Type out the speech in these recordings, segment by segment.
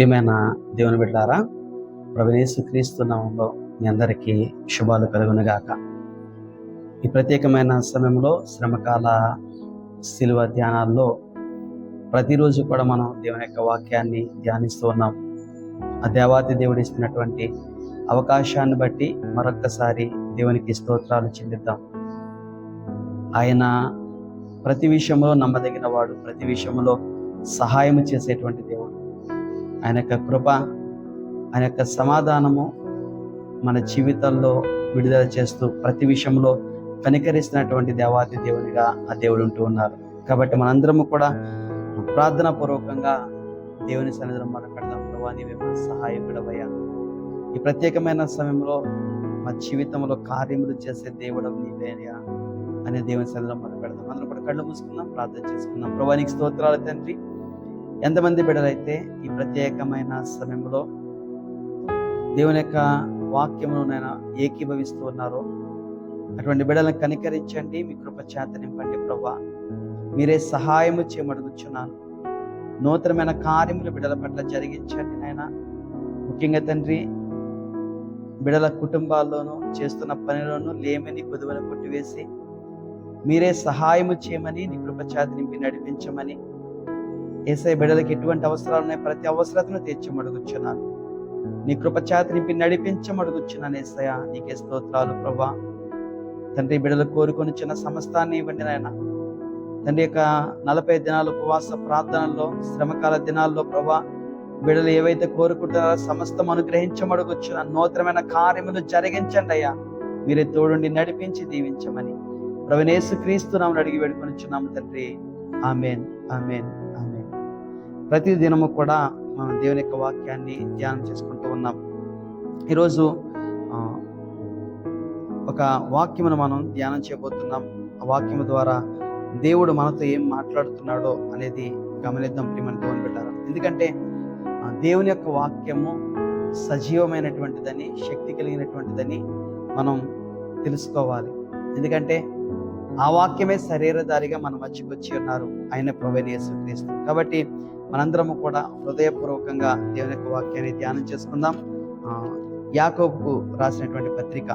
ప్రియమైన దేవుని బిడ్డారా ప్రవేశు క్రీస్తు నామంలో మీ అందరికీ శుభాలు కలుగునుగాక. ఈ ప్రత్యేకమైన సమయంలో శ్రమకాల శిలువ ధ్యానాల్లో ప్రతిరోజు కూడా మనం దేవుని యొక్క వాక్యాన్ని ధ్యానిస్తూ ఉన్నాం. ఆ దేవాతి దేవుడు ఇస్తున్నటువంటి అవకాశాన్ని బట్టి మరొక్కసారి దేవునికి స్తోత్రాలు చెల్లిద్దాం. ఆయన ప్రతి విషయంలో నమ్మదగిన వాడు ప్రతి విషయంలో సహాయం చేసేటువంటి దేవుడు. ఆయన యొక్క కృప ఆయన యొక్క సమాధానము మన జీవితంలో విడుదల చేస్తూ ప్రతి విషయంలో కనికరిస్తున్నటువంటి దేవాతి దేవునిగా ఆ దేవుడు ఉంటూ ఉన్నారు. కాబట్టి మనందరము కూడా ప్రార్థన పూర్వకంగా దేవుని సన్నిధిలో మనం పెడదాం ప్రభా నీవే సహాయకుడవయ్యా. ఈ ప్రత్యేకమైన సమయంలో మా జీవితంలో కార్యములు చేసే దేవుడు నీవేనయా అనే దేవుని సన్నిధిలో మనం పెడదాం అందరం కూడా కళ్ళు మూసుకుందాం ప్రార్థన చేసుకుందాం. ప్రభా నీకు స్తోత్రాలు తండ్రి. ఎంతమంది బిడ్డలైతే ఈ ప్రత్యేకమైన సమయంలో దేవుని యొక్క వాక్యమును ఏకీభవిస్తూ ఉన్నారో అటువంటి బిడ్డలను కనికరించండి మీ కృపచేత నింపండి ప్రభా మీరే సహాయము చేయమడుగుచున్నాను నూతనమైన కార్యములు బిడ్డల పట్ల జరిగించండి నాయన. ముఖ్యంగా తండ్రి బిడల కుటుంబాల్లోనూ చేస్తున్న పనిలోనూ లేమని కొదువను కొట్టివేసి మీరే సహాయము చేయమని నీ కృపచేత నింపి నడిపించమని ఏసై బిడ్డలకి ఎటువంటి అవసరాలు ఉన్నాయి? ప్రతి అవసరతను తీర్చమడుగుచున్నాను. నీ కృపచేత నింపి నడిపించమడుగుచున్నాను ఏసయ నీకే స్తోత్రాలు ప్రభా. తండ్రి బిడ్డలు కోరుకొని చిన్న సమస్తాన్ని ఇవ్వండి నాయన. తండ్రి యొక్క నలభై దినాల ఉపవాస ప్రార్థనల్లో శ్రమకాల దినాల్లో ప్రభా బిడ్డలు ఏవైతే కోరుకుంటున్నారో సమస్తం అనుగ్రహించమడుగుచ్చున్న నూతనమైన కార్యములు జరిగించండి అయ్యా. మీరే తోడుండి నడిపించి దీవించమని. ప్రవణేశు క్రీస్తు నామని అడిగి వేడుకొనిచున్నాము తండ్రి. Amen amen. ఆమెన్. ప్రతి దినము కూడా మనం దేవుని యొక్క వాక్యాన్ని ధ్యానం చేసుకుంటూ ఉన్నాం. ఈరోజు ఒక వాక్యమును మనం ధ్యానం చేయబోతున్నాం. ఆ వాక్యము ద్వారా దేవుడు మనతో ఏం మాట్లాడుతున్నాడో అనేది గమనిద్దాం ప్రియమని దేవుని పెట్టారు ఎందుకంటే దేవుని యొక్క వాక్యము సజీవమైనటువంటిదని శక్తి కలిగినటువంటిదని మనం తెలుసుకోవాలి. ఎందుకంటే ఆ వాక్యమే శరీరధారిగా మన మధ్యకి వచ్చి ఉన్నారు. ఆయన ప్రొవైన్ యేసుక్రీస్తు. కాబట్టి మనందరము కూడా హృదయపూర్వకంగా దేవుని యొక్క వాక్యాన్ని ధ్యానం చేసుకుందాం. యాకోబుకు రాసినటువంటి పత్రిక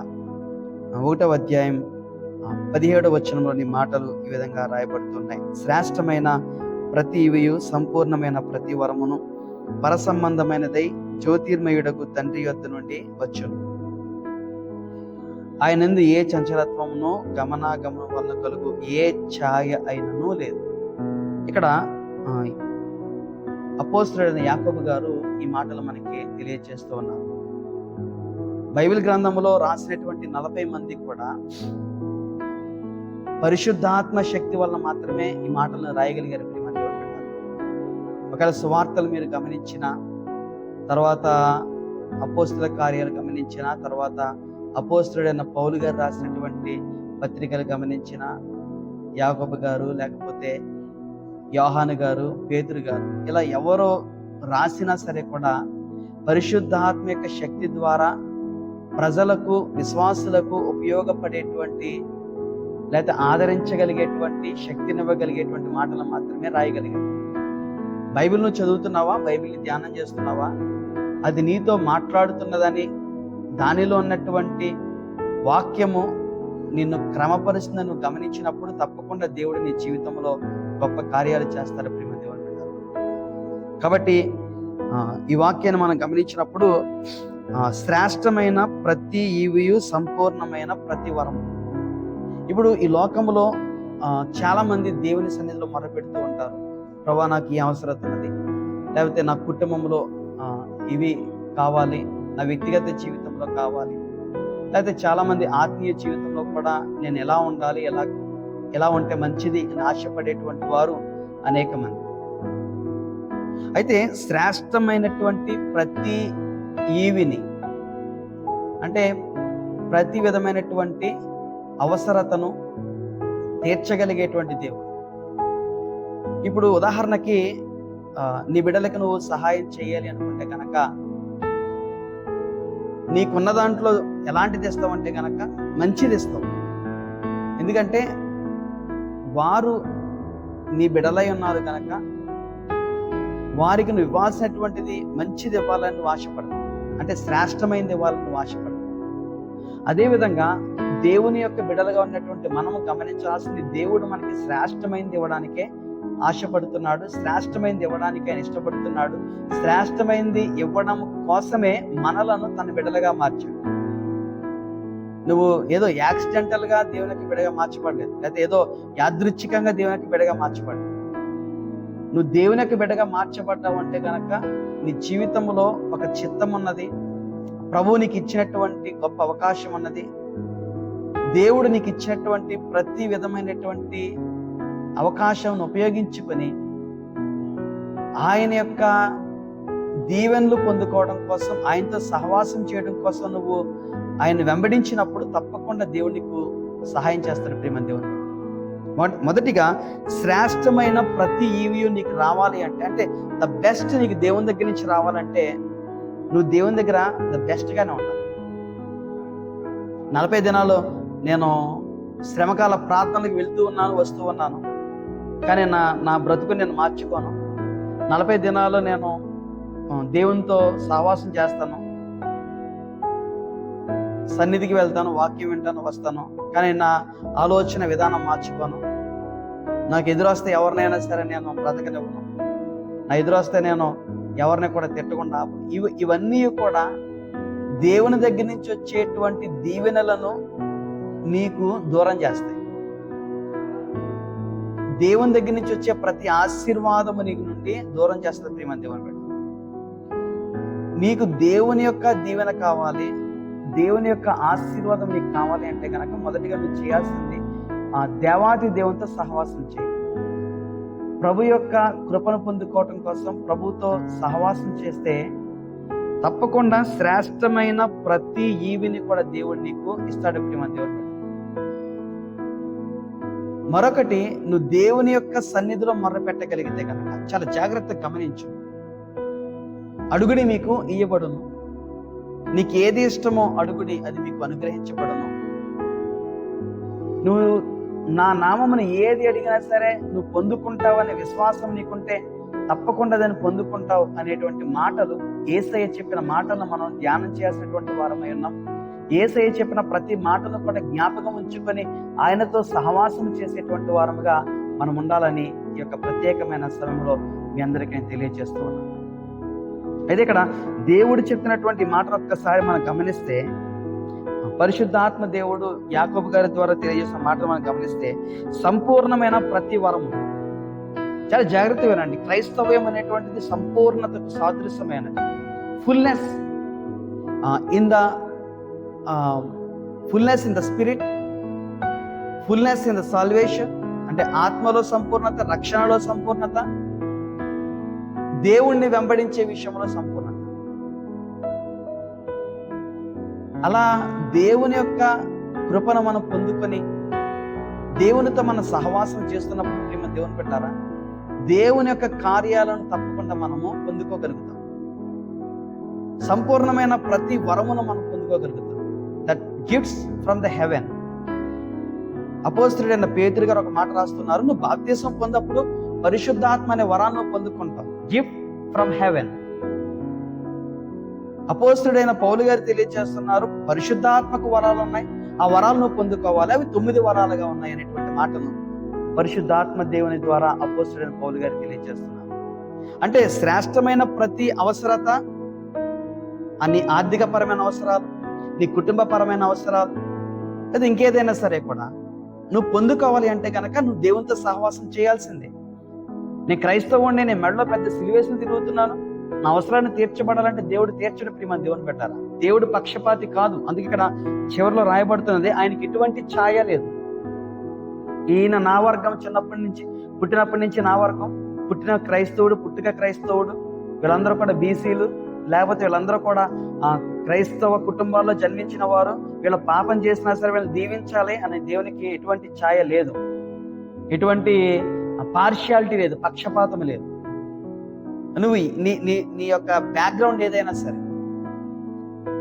ఒకటవ అధ్యాయం పదిహేడవ వచనంలోని మాటలు ఈ విధంగా రాయబడుతున్నాయి. శ్రేష్టమైన ప్రతి ఇవియు సంపూర్ణమైన ప్రతి వరమును పరసంబంధమైనదై జ్యోతిర్మయుడకు తండ్రి యొద్ద నుండి వచ్చును. ఆయనందు ఏ చంచలత్వమునో గమనాగమనం వలన కలుగు ఏ ఛాయ అయినను లేదు. ఇక్కడ అపోస్తుడైన యాకోబు గారు ఈ మాటలు మనకి తెలియజేస్తూ ఉన్నారు. బైబిల్ గ్రంథంలో రాసినటువంటి నలభై మంది కూడా పరిశుద్ధాత్మ శక్తి వల్ల మాత్రమే ఈ మాటలను రాయగలిగారు ప్రియమైన ఒకవేళ సువార్తలు మీరు గమనించిన తర్వాత అపోస్తుల కార్యాలు గమనించిన తర్వాత అపోస్తుడైన పౌలు గారు రాసినటువంటి పత్రికలు గమనించిన యాగోబు గారు లేకపోతే యోహాను గారు పేతురు గారు ఇలా ఎవరో రాసినా సరే కూడా పరిశుద్ధాత్మ యొక్క శక్తి ద్వారా ప్రజలకు విశ్వాసులకు ఉపయోగపడేటువంటి లేకపోతే ఆదరించగలిగేటువంటి శక్తినివ్వగలిగేటువంటి మాటలు మాత్రమే రాయగలిగారు. బైబిల్ను చదువుతున్నావా? బైబిల్ని ధ్యానం చేస్తున్నావా? అది నీతో మాట్లాడుతున్నదని దానిలో ఉన్నటువంటి వాక్యము నిన్ను క్రమపరుస్తుందని నువ్వు గమనించినప్పుడు తప్పకుండా దేవుడు నీ జీవితంలో గొప్ప కార్యాలు చేస్తారు ప్రేమ దేవుని కాబట్టి ఈ వాక్యాన్ని మనం గమనించినప్పుడు శ్రేష్టమైన ప్రతి ఈవియు సంపూర్ణమైన ప్రతి వరం. ఇప్పుడు ఈ లోకంలో చాలా మంది దేవుని సన్నిధిలో మొరపెడుతూ ఉంటారు. ప్రభా నాకు ఈ అవసరత ఉన్నది. లేకపోతే నా కుటుంబంలో ఇవి కావాలి. నా వ్యక్తిగత జీవితంలో కావాలి. లేకపోతే చాలా మంది ఆత్మీయ జీవితంలో కూడా నేను ఎలా ఉండాలి ఎలా ఎలా ఉంటే మంచిది అని ఆశపడేటువంటి వారు అనేక మంది. అయితే శ్రేష్టమైనటువంటి ప్రతి ఈవిని అంటే ప్రతి విధమైనటువంటి అవసరతను తీర్చగలిగేటువంటి దేవుడు. ఇప్పుడు ఉదాహరణకి నీ బిడ్డలకు నువ్వు సహాయం చేయాలి అనుకుంటే కనుక నీకున్న దాంట్లో ఎలాంటిది ఇస్తావంటే కనుక మంచిది ఇస్తావు. ఎందుకంటే వారు నీ బిడలై ఉన్నారు కనుక వారికి నువ్వు ఇవ్వాల్సినటువంటిది మంచిది ఇవ్వాలని నువ్వు అంటే శ్రేష్టమైనది ఇవ్వాలని నువ్వు అదేవిధంగా దేవుని యొక్క బిడలుగా ఉన్నటువంటి మనము గమనించాల్సింది దేవుడు మనకి శ్రేష్టమైనది ఇవ్వడానికే ఆశపడుతున్నాడు శ్రేష్టమైనది ఇవ్వడానికి ఆయన ఇష్టపడుతున్నాడు శ్రేష్టమైనది ఇవ్వడం కోసమే మనలను తన బిడలుగా మార్చాడు. నువ్వు ఏదో యాక్సిడెంటల్గా దేవునికి బిడగా మార్చబడలేదు. లేదా ఏదో యాదృచ్ఛికంగా దేవునికి బిడగా మార్చబడలేదు. నువ్వు దేవునికి బిడగా మార్చబడ్డావు అంటే కనుక నీ జీవితంలో ఒక చిత్తం ఉన్నది. ప్రభువు నీకు ఇచ్చినటువంటి గొప్ప అవకాశం ఉన్నది. దేవుడు నీకు ఇచ్చినటువంటి ప్రతి విధమైనటువంటి అవకాశం ఉపయోగించుకొని ఆయన యొక్క దీవెనలు పొందుకోవడం కోసం ఆయనతో సహవాసం చేయడం కోసం నువ్వు ఆయన వెంబడించినప్పుడు తప్పకుండా దేవుడు నీకు సహాయం చేస్తాడు ప్రేమ దేవుడు. మొదటిగా శ్రేష్టమైన ప్రతి ఈవియు నీకు రావాలి అంటే అంటే ద బెస్ట్ నీకు దేవుని దగ్గర నుంచి రావాలంటే నువ్వు దేవుని దగ్గర ద బెస్ట్గానే ఉండాలి. నలభై దినాలు నేను శ్రమకాల ప్రార్థనలకు వెళ్తూ ఉన్నాను వస్తూ ఉన్నాను. కానీ నా నా బ్రతుకు నేను మార్చుకోను. నలభై దినాలు నేను దేవునితో సహవాసం చేస్తాను. సన్నిధికి వెళ్తాను వాక్యం వింటాను వస్తాను. కానీ నా ఆలోచన విధానం మార్చుకోను. నాకు ఎదురొస్తే ఎవరినైనా సరే నేను బ్రతకనివ్వను. నా ఎదురొస్తే నేను ఎవరిని కూడా తిట్టకుండా ఇవి ఇవన్నీ కూడా దేవుని దగ్గర నుంచి వచ్చేటువంటి దీవెనలను నీకు దూరం చేస్తాయి. దేవుని దగ్గర నుంచి వచ్చే ప్రతి ఆశీర్వాదము నీకు నుండి దూరం చేస్తుంది ప్రేమ దేవుని బిడ్డ నీకు దేవుని యొక్క దీవెన కావాలి. దేవుని యొక్క ఆశీర్వాదం నీకు కావాలి అంటే కనుక మొదటిగా నువ్వు చేయాల్సింది ఆ దేవాది దేవునితో సహవాసం చేయి. ప్రభు యొక్క కృపను పొందుకోవటం కోసం ప్రభుతో సహవాసం చేస్తే తప్పకుండా శ్రేష్టమైన ప్రతి ఈవిని కూడా దేవుడు నీకు ఇస్తాడు ప్రేమ దేవుడు మరొకటి నువ్వు దేవుని యొక్క సన్నిధిలో మొర్ర పెట్టగలిగితే కనుక చాలా జాగ్రత్తగా గమనించు. అడుగుడి మీకు ఇయ్యబడును. నీకు ఏది ఇష్టమో అడుగుడి అది మీకు అనుగ్రహించబడను. నువ్వు నా నామమును ఏది అడిగినా సరే నువ్వు పొందుకుంటావు అనే విశ్వాసం నీకుంటే తప్పకుండా దాన్ని పొందుకుంటావు అనేటువంటి మాటలు ఏసయ్య చెప్పిన మాటలను మనం ధ్యానం చేసినటువంటి వారమై ఉన్నాం. ఏసయ్య చెప్పిన ప్రతి మాటను కూడా జ్ఞాపకం ఉంచుకొని ఆయనతో సహవాసం చేసేటువంటి వారముగా మనం ఉండాలని ఈ యొక్క ప్రత్యేకమైన సమయంలో మీ అందరికీ తెలియజేస్తూ ఉన్నాను. అయితే ఇక్కడ దేవుడు చెప్పినటువంటి మాట ఒక్కసారి మనం గమనిస్తే పరిశుద్ధాత్మ దేవుడు యాకోబు గారి ద్వారా తెలియజేసిన మాట మనం గమనిస్తే సంపూర్ణమైన ప్రతి వరము చాలా జాగ్రత్త వినండి. క్రైస్తవ్యం అనేటువంటిది సంపూర్ణతకు సాదృశ్యమైనది. Fullness in the fullness in the spirit fullness in the salvation అంటే ఆత్మలో సంపూర్ణత రక్షణలో సంపూర్ణత దేవుణ్ణి వెంబడించే విషయంలో సంపూర్ణత. అలా దేవుని యొక్క కృపను మనం పొందుకొని దేవునితో మనం సహవాసం చేస్తున్నప్పుడు ప్రేమ దేవుని పెట్టారా దేవుని యొక్క కార్యాలను తప్పకుండా మనము పొందుకోగలుగుతాం. సంపూర్ణమైన ప్రతి వరమును మనం పొందుకోగలుగుతాం. That gifts from the heaven అపోస్తుడైన పేతురు గారు ఒక మాట రాస్తున్నారు నువ్వు బాప్తీసం పొందప్పుడు పరిశుద్ధాత్మ అనే వరాన్ని పొందుకుంటావు. గిఫ్ట్ ఫ్రమ్ హెవెన్ అపోస్తుడైన పౌలు గారు తెలియజేస్తున్నారు పరిశుద్ధాత్మక వరాలు ఉన్నాయి. ఆ వరాలు నువ్వు పొందుకోవాలి. అవి తొమ్మిది వరాలుగా ఉన్నాయి అనేటువంటి మాటను పరిశుద్ధాత్మ దేవుని ద్వారా అపోస్తుడైన పౌలు గారు తెలియజేస్తున్నారు. అంటే శ్రేష్టమైన ప్రతి అవసరత అన్ని ఆర్థికపరమైన అవసరాలు నీ కుటుంబపరమైన అవసరాలు లేదా ఇంకేదైనా సరే కూడా నువ్వు పొందుకోవాలి అంటే కనుక నువ్వు దేవునితో సహవాసం చేయాల్సిందే. నేను క్రైస్తవుడిని నేను మెడలో పెద్ద సిలివేషన్ తిరుగుతున్నాను. నా అవసరాన్ని తీర్చబడాలంటే దేవుడు తీర్చడం ప్రియమని దేవుని పెట్టారా దేవుడు పక్షపాతి కాదు. అందుకే ఇక్కడ చివరిలో రాయబడుతున్నది ఆయనకి ఎటువంటి ఛాయ లేదు. ఈయన నా వర్గం చిన్నప్పటి నుంచి పుట్టినప్పటి నుంచి నా వర్గం. పుట్టిన క్రైస్తవుడు పుట్టుక క్రైస్తవుడు వీళ్ళందరూ కూడా బీసీలు లేకపోతే వీళ్ళందరూ కూడా ఆ, క్రైస్తవ కుటుంబాల్లో జన్మించిన వారు వీళ్ళ పాపం చేసినా సరే వీళ్ళని దీవించాలి అనే దేవునికి ఎటువంటి ఛాయ లేదు. ఎటువంటి ఆ పార్షియాలిటీ లేదు పక్షపాతం లేదు. నువ్వు నీ నీ నీ యొక్క బ్యాక్గ్రౌండ్ ఏదైనా సరే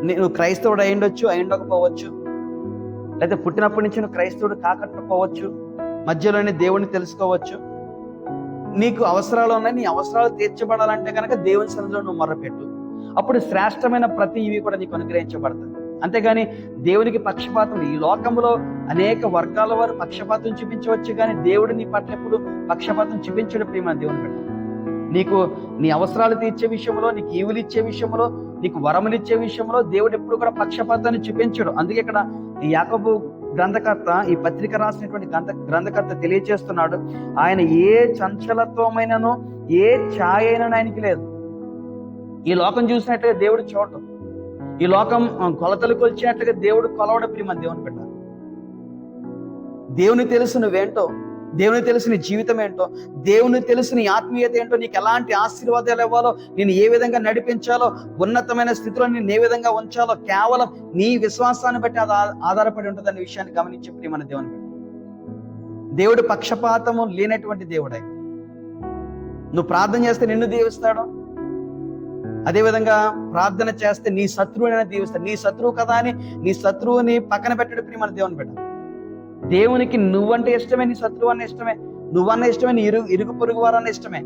నీ- నువ్వు క్రైస్తవుడు అయ్యుండొచ్చు అయ్యుండకపోవచ్చు లేకపోతే పుట్టినప్పటి నుంచి నువ్వు క్రైస్తవుడు కాకట్టకపోవచ్చు మధ్యలోనే దేవుణ్ణి తెలుసుకోవచ్చు నీకు అవసరాలు ఉన్నాయి నీ అవసరాలు తీర్చబడాలంటే కనుక దేవుని సన్నిధిలో నువ్వు మొరపెట్టు అప్పుడు శ్రేష్టమైన ప్రతి ఇవి కూడా నీకు అనుగ్రహించబడుతుంది అంతేగాని దేవునికి పక్షపాతం ఈ లోకంలో అనేక వర్గాల వారు పక్షపాతం చూపించవచ్చు కానీ దేవుడు నీ పట్ల ఎప్పుడు పక్షపాతం చూపించడు ప్రేమ దేవుని బిడ్డ. నీకు నీ అవసరాలు తీర్చే విషయంలో నీకు ఈవులు ఇచ్చే విషయంలో నీకు వరములు ఇచ్చే విషయంలో దేవుడు ఎప్పుడు కూడా పక్షపాతాన్ని చూపించడు. అందుకే ఇక్కడ ఈ యాకబు గ్రంథకర్త ఈ పత్రిక రాసినటువంటి గ్రంథ గ్రంథకర్త తెలియచేస్తున్నాడు ఆయన ఏ చంచలత్వమైనను ఏ ఛాయ అయినను ఆయనకి లేదు. ఈ లోకం చూసినట్లుగా దేవుడు చూడటం. ఈ లోకం కొలతలు కొలిచినట్లుగా దేవుడు కొలవడం ప్రియమ దేవుని పెట్టాలి దేవుని తెలుసు నువ్వేంటో దేవుని తెలిసిన జీవితం ఏంటో దేవుని తెలిసిన ఆత్మీయత ఏంటో నీకు ఎలాంటి ఆశీర్వాదాలు ఇవ్వాలో నేను ఏ విధంగా నడిపించాలో ఉన్నతమైన స్థితిలో నేను ఏ విధంగా ఉంచాలో కేవలం నీ విశ్వాసాన్ని బట్టి అది ఆధారపడి ఉంటుంది అనే విషయాన్ని గమనించి ప్రియమైన దేవుని దేవుడు పక్షపాతము లేనటువంటి దేవుడై. నువ్వు ప్రార్థన చేస్తే నిన్ను దీవిస్తాడు? అదేవిధంగా ప్రార్థన చేస్తే నీ శత్రువునైనా దీవిస్తాడు. నీ శత్రువు కదా అని నీ శత్రువుని పక్కన పెట్టడం ప్రియమైన దేవుని బిడ్డ. దేవునికి నువ్వంటే ఇష్టమే నీ శత్రువు అన్న ఇష్టమే. నువ్వన్న ఇష్టమే నీ ఇరుగు ఇరుగు పొరుగు వారన్న ఇష్టమే.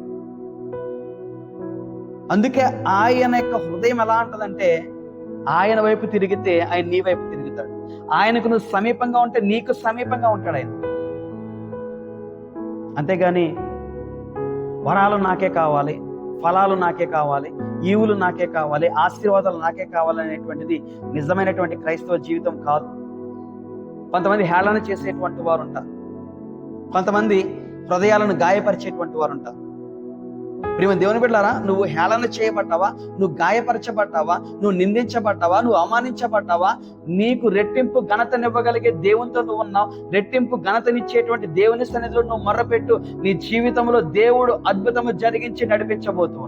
అందుకే ఆయన యొక్క హృదయం ఎలా ఉంటుందంటే ఆయన వైపు తిరిగితే ఆయన నీ వైపు తిరుగుతాడు. ఆయనకు నువ్వు సమీపంగా ఉంటే నీకు సమీపంగా ఉంటాడు ఆయన. అంతేగాని వరాలు నాకే కావాలి. ఫలాలు నాకే కావాలి ఈవులు నాకే కావాలి ఆశీర్వాదాలు నాకే కావాలి అనేటువంటిది నిజమైనటువంటి క్రైస్తవ జీవితం కాదు. కొంతమంది హేళన చేసేటువంటి వారు ఉంటారు కొంతమంది హృదయాలను గాయపరిచేటువంటి వారు ఉంటారు ప్రియమ దేవుని బిడ్డారా నువ్వు హేళన చేయబడ్డావా? నువ్వు గాయపరచబడ్డావా? నువ్వు నిందించబడ్డావా? నువ్వు అవమానించబడ్డావా? నీకు రెట్టింపు ఘనతనివ్వగలిగే దేవునితో నువ్వు ఉన్నావు. రెట్టింపు ఘనతనిచ్చేటువంటి దేవుని సన్నిధిలో నువ్వు మొర్రపెట్టు. నీ జీవితంలో దేవుడు అద్భుతము జరిగించి నడిపించబోతూ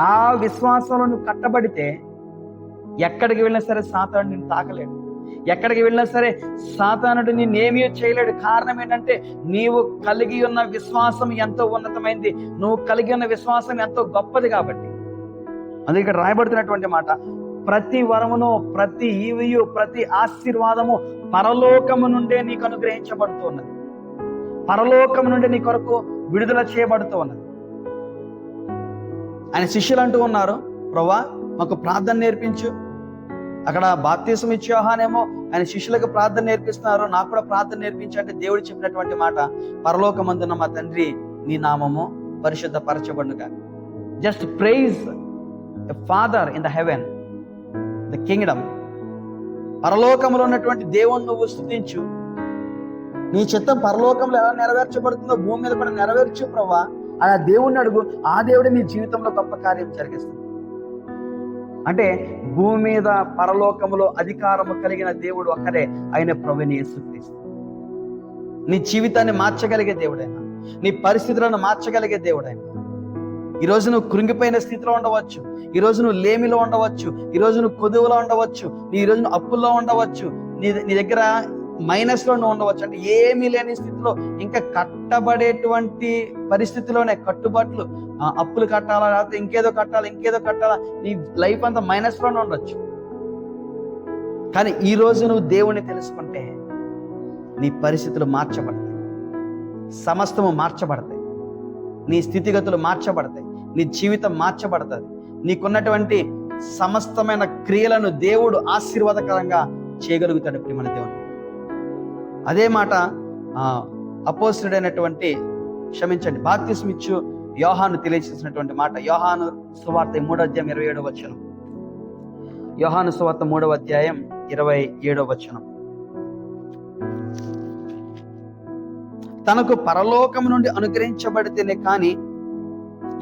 ఆ విశ్వాసంలో నువ్వు కట్టబడితే ఎక్కడికి వెళ్ళినా సరే సాతాను నేను తాకలేడు. ఎక్కడికి వెళ్ళినా సరే సాతానుడు నిన్నేమీ చేయలేడు. కారణం ఏంటంటే నీవు కలిగి ఉన్న విశ్వాసం ఎంతో ఉన్నతమైంది. నువ్వు కలిగి ఉన్న విశ్వాసం ఎంతో గొప్పది కాబట్టి. అందుకే ఇక్కడ రాయబడుతున్నటువంటి మాట ప్రతి వరమును ప్రతి ఈవియు ప్రతి ఆశీర్వాదము పరలోకము నుండే నీకు అనుగ్రహించబడుతూ ఉన్నది. పరలోకము నుండి నీ కొరకు విడుదల చేయబడుతూ ఉన్నది. ఆయన శిష్యులు అంటూ ఉన్నారు ప్రభా మాకు ప్రార్థన నేర్పించు. అక్కడ బాప్తీసం ఇచ్చే ఆయన శిష్యులకు ప్రార్థన నేర్పిస్తున్నారు. నాకు కూడా ప్రార్థన నేర్పించంటే దేవుడు చెప్పినటువంటి మాట. పరలోకమందున మా తండ్రి నీ నామము పరిశుద్ధ పరచబడుగా just praise father in the heaven the kingdom పరలోకంలో ఉన్నటువంటి దేవుని నువ్వు స్థుతించు. నీ చిత్తం పరలోకంలో ఎలా నెరవేర్చబడుతుందో భూమి మీద కూడా నెరవేర్చు ప్రభా. ఆ దేవుణ్ణి అడుగు. ఆ దేవుడు నీ జీవితంలో గొప్ప కార్యం జరిగిస్తుంది. అంటే భూమి మీద పరలోకములో అధికారము కలిగిన దేవుడు ఒక్కడే ఆయన ప్రభుని యేసుక్రీస్తు. నీ జీవితాన్ని మార్చగలిగే దేవుడైనా నీ పరిస్థితులను మార్చగలిగే దేవుడైనా. ఈ నువ్వు కృంగిపోయిన స్థితిలో ఉండవచ్చు ఈ నువ్వు లేమిలో ఉండవచ్చు ఈ నువ్వు కొదువులో ఉండవచ్చు నీ ఈ నువ్వు అప్పుల్లో ఉండవచ్చు నీ నీ దగ్గర మైనస్లో నువ్వు ఉండవచ్చు. అంటే ఏమీ లేని స్థితిలో ఇంకా కట్టబడేటువంటి పరిస్థితిలోనే కట్టుబాట్లు అప్పులు కట్టాలా లేకపోతే ఇంకేదో కట్టాలి ఇంకేదో కట్టాలా నీ లైఫ్ అంతా మైనస్లోనే ఉండొచ్చు. కానీ ఈ రోజు నువ్వు దేవుణ్ణి తెలుసుకుంటే నీ పరిస్థితులు మార్చబడతాయి. సమస్తము మార్చబడతాయి. నీ స్థితిగతులు మార్చబడతాయి. నీ జీవితం మార్చబడుతుంది. నీకున్నటువంటి సమస్తమైన క్రియలను దేవుడు ఆశీర్వాదకరంగా చేయగలుగుతాడు ప్రియమైన దేవుడు. అదే మాట ఆ, అపోస్తుడైనటువంటి క్షమించండి బాప్తిస్మిచ్చు యోహాను తెలియజేసినటువంటి మాట యోహాను సువార్త మూడో అధ్యాయం ఇరవై ఏడవ వచనం. యోహాను సువార్త మూడవ అధ్యాయం ఇరవై ఏడవ వచనం. తనకు పరలోకం నుండి అనుగ్రహించబడితేనే కానీ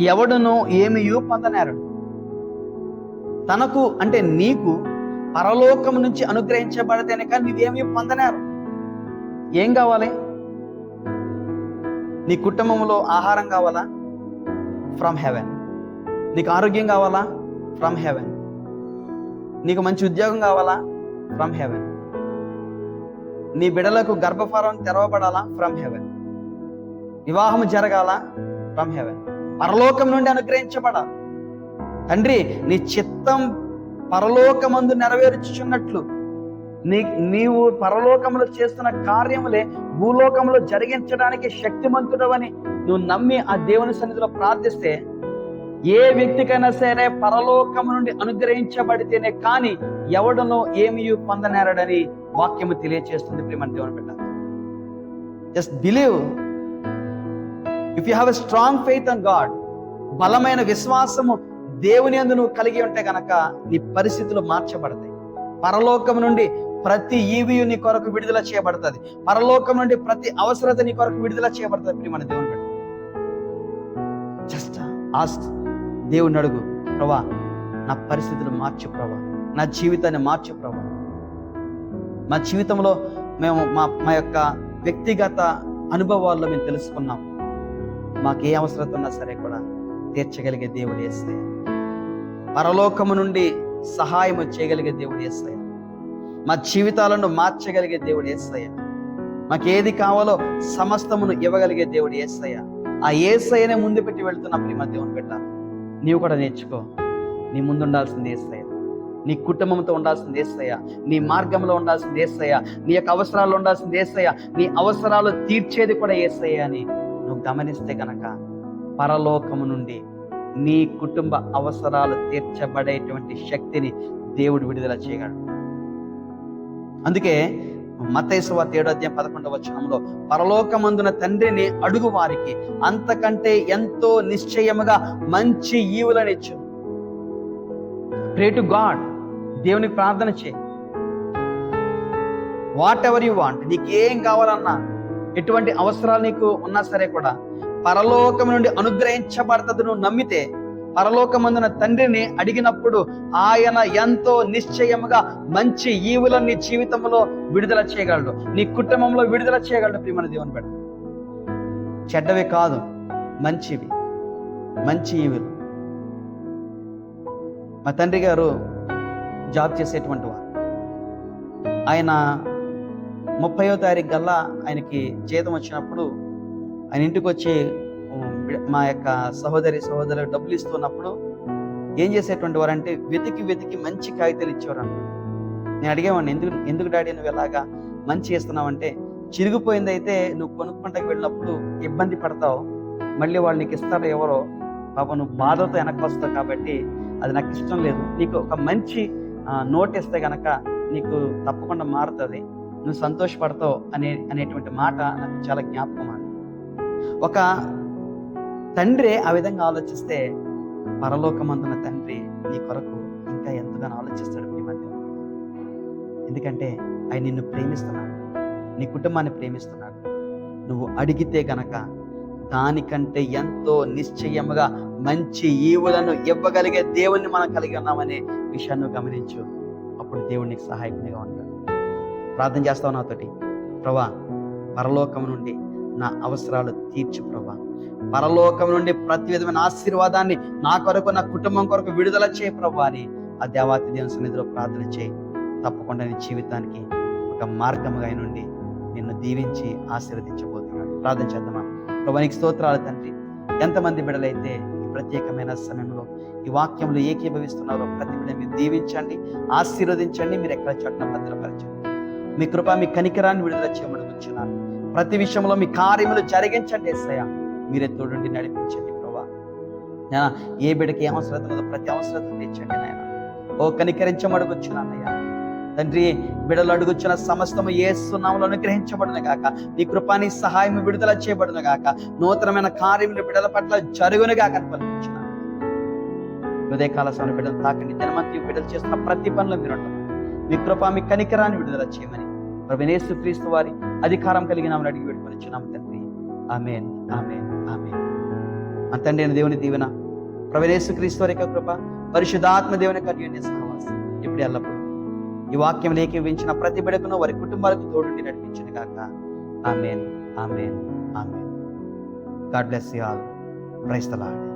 ఎవడును ఏమి పొందనేరడు. తనకు అంటే నీకు పరలోకం నుంచి అనుగ్రహించబడితేనే కానీ నువ్వేమీ పొందనేరు ఏం కావాలి? నీ కుటుంబంలో ఆహారం కావాలా? ఫ్రమ్ హెవెన్ నీకు ఆరోగ్యం కావాలా? ఫ్రమ్ హెవెన్ నీకు మంచి ఉద్యోగం కావాలా? ఫ్రమ్ హెవెన్ నీ బిడలకు గర్భఫలం తెరవబడాలా? ఫ్రమ్ హెవెన్ వివాహం జరగాల? ఫ్రమ్ హెవెన్ పరలోకం నుండి అనుగ్రహించబడాలి. తండ్రి నీ చిత్తం పరలోకమందు నెరవేర్చుచున్నట్లు నీ నీవు పరలోకంలో చేస్తున్న కార్యములే భూలోకంలో జరిగించడానికి శక్తిమంతుడవని నువ్వు నమ్మి ఆ దేవుని సన్నిధిలో ప్రార్థిస్తే ఏ వ్యక్తికైనా సరే పరలోకము నుండి అనుగ్రహించబడితేనే కానీ ఎవడనో ఏమీ పొందనేరడని వాక్యము తెలియచేస్తుంది ప్రేమ దేవుని బిడ్డ just believe if you have a strong faith and God బలమైన విశ్వాసము దేవుని అందు నువ్వు కలిగి ఉంటే గనక నీ పరిస్థితులు మార్చబడతాయి. పరలోకం నుండి ప్రతి ఈవియు నీ కొరకు విడుదల చేయబడుతుంది. పరలోకం నుండి ప్రతి అవసరత నీ కొరకు విడుదల చేయబడుతుంది ప్రియమణ దేవుని బిడ్డ. జస్ట్ ఆస్ట్ దేవుని అడుగు. ప్రభా నా పరిస్థితులు మార్చు ప్రభా. నా జీవితాన్ని మార్చు ప్రభా. మా జీవితంలో మేము మా మా యొక్క వ్యక్తిగత అనుభవాల్లో మేము తెలుసుకున్నాం. మాకు ఏ అవసరత ఉన్నా సరే కూడా తీర్చగలిగే దేవుడు వేస్తే పరలోకము నుండి సహాయం చేయగలిగే దేవుడు ఏసయ్య. మా జీవితాలను మార్చగలిగే దేవుడు ఏసయ్య. మాకు ఏది కావాలో సమస్తమును ఇవ్వగలిగే దేవుడు ఏసయ్య. ఆ ఏసయ్యనే ముందు పెట్టి వెళ్తున్న ప్రేమ దేవుని బిడ్డ నీవు కూడా నేర్చుకో. నీ ముందు ఉండాల్సింది ఏసయ్య. నీ కుటుంబంతో ఉండాల్సింది ఏసయ్య. నీ మార్గంలో ఉండాల్సింది ఏసయ్య. నీ యొక్క అవసరాలు ఉండాల్సింది ఏసయ్య. నీ అవసరాలు తీర్చేది కూడా ఏసయ్య అని నువ్వు గమనిస్తే గనక పరలోకము నుండి నీ కుటుంబ అవసరాలు తీర్చబడేటువంటి శక్తిని దేవుడు విడుదల చేయగలడు. అందుకే మతేశ్వ ఏడో అధ్యాయం పదకొండవ వచనంలో పరలోకమందున తండ్రిని అడుగు వారికి అంతకంటే ఎంతో నిశ్చయముగా మంచి ఈవులనిచ్చు ప్రే టు గాడ్ దేవునికి ప్రార్థన చేయి. వాట్ ఎవర్ యు వాంట్ నీకేం కావాలన్నా ఎటువంటి అవసరాలు నీకు ఉన్నా సరే కూడా పరలోకం నుండి అనుగ్రహించబడుతుంది నువ్వు నమ్మితే పరలోకమందున తండ్రిని అడిగినప్పుడు ఆయన ఎంతో నిశ్చయముగా మంచి ఈవులను నీ జీవితంలో విడుదల చేయగలడు. నీ కుటుంబంలో విడుదల చేయగలడు ప్రియమైన దేవుని బిడ్డ. చెడ్డవి కాదు మంచివి మంచి ఈవులు. మా తండ్రి గారు జాబ్ చేసేటువంటి వారు. ఆయన ముప్పయో తారీఖు గల్లా ఆయనకి జీతం వచ్చినప్పుడు ఆయన ఇంటికి వచ్చి మా యొక్క సహోదరి సహోదరు డబ్బులు ఇస్తున్నప్పుడు ఏం చేసేటువంటి వారంటే వెతికి వెతికి మంచి కాగితాలు ఇచ్చేవారు నేను అడిగేవాడిని ఎందుకు ఎందుకు డాడీ నువ్వు ఎలాగా మంచి చేస్తున్నావంటే చిరిగిపోయింది అయితే నువ్వు కొనుక్కుంటకు వెళ్ళినప్పుడు ఇబ్బంది పడతావు మళ్ళీ వాళ్ళు నీకు ఇస్తారో ఎవరో పాప నువ్వు బాధతో వెనక్కి వస్తావు కాబట్టి అది నాకు ఇష్టం లేదు. నీకు ఒక మంచి నోట్ ఇస్తే గనక నీకు తప్పకుండా మారుతుంది నువ్వు సంతోషపడతావు అనే అనేటువంటి మాట నాకు చాలా జ్ఞాపకం ఒక తండ్రి ఆ విధంగా ఆలోచిస్తే పరలోకమందున తండ్రి నీ కొరకు ఇంకా ఎంతగానో ఆలోచిస్తాడు నీ మధ్య. ఎందుకంటే ఆయన నిన్ను ప్రేమిస్తున్నాడు. నీ కుటుంబాన్ని ప్రేమిస్తున్నాడు. నువ్వు అడిగితే గనక దానికంటే ఎంతో నిశ్చయముగా మంచి ఈవులను ఇవ్వగలిగే దేవుణ్ణి మనం కలిగి ఉన్నామనే విషయాన్ని గమనించు. అప్పుడు దేవుడు నీకు సహాయకునిగా ఉంటాడు. ప్రార్థన చేస్తావు నాతోటి. ప్రభా పరలోకం నుండి నా అవసరాలు తీర్చు ప్రభా. పరలోకం నుండి ప్రతి విధమైన ఆశీర్వాదాన్ని నా కొరకు నా కుటుంబం కొరకు విడుదల చేయి ప్రభా అని ఆ దేవాతి దేవుని సన్నిధిలో ప్రార్థన చేయి. తప్పకుండా నీ జీవితానికి ఒక మార్గముగా నుండి నిన్ను దీవించి ఆశీర్వదించబోతున్నాడు ప్రార్థన చేద్దామా? ప్రభా నీకు స్తోత్రాలు తండ్రి. ఎంతమంది బిడలైతే ఈ ప్రత్యేకమైన సమయంలో ఈ వాక్యంలో ఏకీభవిస్తున్నారో ప్రతి బిడ్డ మీరు దీవించండి ఆశీర్వదించండి మీరు ఎక్కడ చట్టం భద్రపరచండి. మీ కృప మీ కనికరాన్ని విడుదల చేయమని కూర్చున్నాను ప్రతి విషయంలో మీ కార్యములు జరిగించండి ఎస్ఐయా మీరే తోడుండి నడిపించండి ప్రభా. ఏ బిడ్డకి ఏ అవసరత లేదో ప్రతి అవసరత తీర్చండి నాయన. ఓ కనికరించమడుగుచ్చున్నానయ్యా తండ్రి బిడలు అడుగుచ్చిన సమస్తము ఏసునాములు అనుగ్రహించబడును గాక. నీ కృపాని సహాయం విడుదల చేయబడును గాక. నూతనమైన కార్యములు బిడల పట్ల జరుగును గాక అని పలుకుచున్నాను. హృదయకాల బిడ్డలు తాకండి. దినమంతి బిడ్డలు చేస్తున్న ప్రతి పనులు మీరు మీ కృప మీ కనికరాన్ని విడుదల చేయమని. ప్రవీణేశ్వ క్రీస్తు వారి అధికారం కలిగిన ఆమెను అడిగి పెట్టుకొని తండ్రి. ఆమెన్. ఆమెన్. ఆమెన్. మన తండ్రి అయిన దేవుని దీవెన ప్రవీణేశ్వ క్రీస్తు వారి యొక్క కృప పరిశుద్ధాత్మ దేవుని యొక్క అన్యోన్య సహవాసం ఇప్పుడు ఎల్లప్పుడు. ఈ వాక్యం లేఖించిన ప్రతి బిడకును వారి కుటుంబాలకు తోడుండి నడిపించిన కాక amen. Amen. Amen. God bless you all. ప్రైస్తలాడే